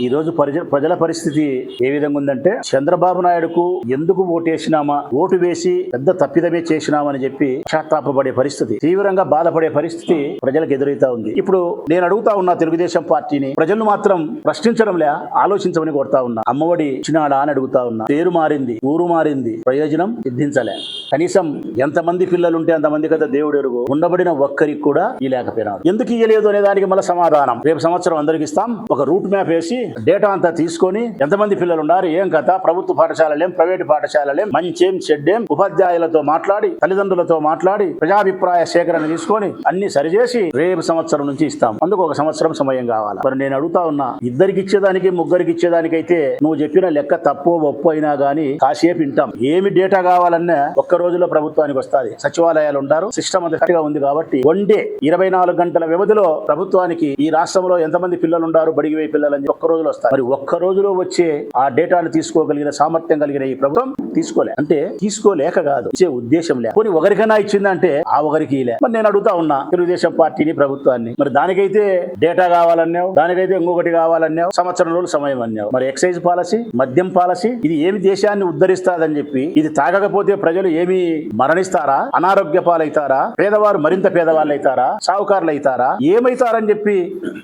ఈ రోజు పరిజ- ప్రజల పరిస్థితి ఏ విధంగా ఉందంటే చంద్రబాబు నాయుడుకు ఎందుకు ఓటేసినామా ఓటు వేసి పెద్ద తప్పిదమే చేసినామని చెప్పి పశ్చాత్తాపడే పరిస్థితి తీవ్రంగా బాధపడే పరిస్థితి ప్రజలకు ఎదురైతా ఉంది. ఇప్పుడు నేను అడుగుతా ఉన్నా తెలుగుదేశం పార్టీని ప్రజలు మాత్రం ప్రశ్నించడంలే ఆలోచించమని కోరుతా ఉన్నా. అమ్మఒడి ఇచ్చినాడా అని అడుగుతా ఉన్నా. పేరు మారింది ఊరు మారింది ప్రయోజనం సిద్ధించలే. కనీసం ఎంతమంది పిల్లలుంటే అంతమంది కదా దేవుడు ఎరుగు ఉండబడిన ఒక్కరికి కూడా ఈ లేకపోయినాడు ఎందుకు ఇయ్యలేదు అనే దానికి మళ్ళీ సమాధానం. రేపు సంవత్సరం అందరికి ఇస్తాం. ఒక రూట్ మ్యాప్ వేసి డేటా అంతా తీసుకొని ఎంతమంది పిల్లలు ఉన్నారు ఏం కథ ప్రభుత్వ పాఠశాలలేం ప్రైవేటు పాఠశాలలేం మంచేం చెడ్డేం ఉపాధ్యాయులతో మాట్లాడి తల్లిదండ్రులతో మాట్లాడి ప్రజాభిప్రాయ సేకరణ తీసుకొని అన్ని సరిచేసి రేపు సంవత్సరం నుంచి ఇస్తాం. అందుకు ఒక సంవత్సరం సమయం కావాలి. మరి నేను అడుగుతా ఉన్నా ఇద్దరికి ఇచ్చేదానికి ముగ్గురికి ఇచ్చేదానికైతే నువ్వు చెప్పిన లెక్క తప్పు ఒప్పు అయినా గానీ కాసేపు వింటాం. ఏమి డేటా కావాలన్నా ఒక్క రోజులో ప్రభుత్వానికి వస్తుంది. సచివాలయాలు ఉంటారు సిస్టమ్ అంత కరెక్ట్గా ఉంది కాబట్టి వన్ డే ఇరవై నాలుగు గంటల వ్యవధిలో ప్రభుత్వానికి ఈ రాష్ట్రంలో ఎంతమంది పిల్లలు ఉన్నారు బడిగివే పిల్లలని ఒక్క రోజులు వస్తాయి. మరి ఒక్క రోజులో వచ్చే ఆ డేటాను తీసుకోగలిగిన సామర్థ్యం కలిగిన ఈ ప్రభుత్వం తీసుకోలే. అంటే తీసుకోలేక కాదు ఇచ్చే ఉద్దేశం లే. కొన్ని ఒకరికైనా ఇచ్చిందంటే ఆ ఒకరికి లే మరి నేను అడుగుతా ఉన్నా తెలుగుదేశం పార్టీని ప్రభుత్వాన్ని. మరి దానికైతే డేటా కావాలన్నావు దానికైతే ఇంకొకటి కావాలన్నావు సంవత్సరం రోజులు సమయం అన్నావు. మరి ఎక్సైజ్ పాలసీ మద్యం పాలసీ ఇది ఏమి దేశాన్ని ఉద్ధరిస్తాదని చెప్పి ఇది తాగకపోతే ప్రజలు ఏమి మరణిస్తారా? అనారోగ్య పాలైతారా పేదవారు మరింత పేదవాళ్ళు అవుతారా సావుకారులు అవుతారా ఏమైతారని చెప్పి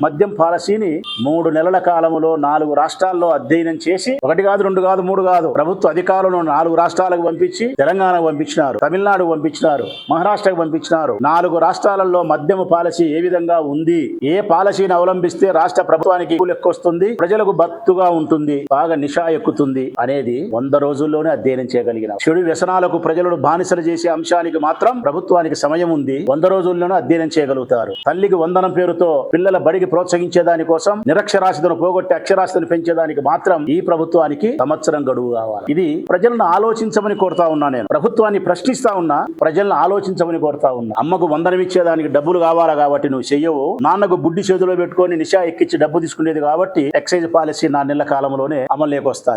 మద్యం పాలసీని మూడు నెలల కాలం కాలంలో నాలుగు రాష్ట్రాల్లో అధ్యయనం చేసి ఒకటి కాదు రెండు కాదు మూడు కాదు ప్రభుత్వ అధికారులను నాలుగు రాష్ట్రాలకు పంపించి తెలంగాణకు పంపించినారు తమిళనాడు పంపించినారు మహారాష్ట్రకు పంపించినారు. నాలుగు రాష్ట్రాలలో మద్యము పాలసీ ఏ విధంగా ఉంది? ఏ పాలసీని అవలంబిస్తే రాష్ట్ర ప్రభుత్వానికి ఎక్కువస్తుంది ప్రజలకు బత్తుగా ఉంటుంది బాగా నిషా ఎక్కుతుంది అనేది వంద రోజుల్లోనే అధ్యయనం చేయగలిగిన. చెడు వ్యసనాలకు ప్రజలను బానిసలు చేసే అంశానికి మాత్రం ప్రభుత్వానికి సమయం ఉంది. వంద రోజుల్లోనే అధ్యయనం చేయగలుగుతారు. తల్లికి వందనం పేరుతో పిల్లల బడికి ప్రోత్సహించే దానికోసం నిరక్షరాస్యతను పోగొట్టి అక్షరాస్యతను పెంచేదానికి మాత్రం ఈ ప్రభుత్వానికి సంవత్సరం గడువు కావాలి. ఇది ప్రజలను ఆలోచించమని కోరుతా ఉన్నా నేను. ప్రభుత్వాన్ని ప్రశ్నిస్తా ఉన్నా ప్రజలను ఆలోచించమని కోరుతా ఉన్నా. అమ్మకు వందనం ఇచ్చేదానికి డబ్బులు కావాలా కాబట్టి నువ్వు చెయ్యవు. నాన్నకు బుడ్డి చేతిలో పెట్టుకొని నిషా ఎక్కించి డబ్బు తీసుకునేది కాబట్టి ఎక్సైజ్ పాలసీ నా నెల కాలంలోనే అమలులోకి వస్తుంది.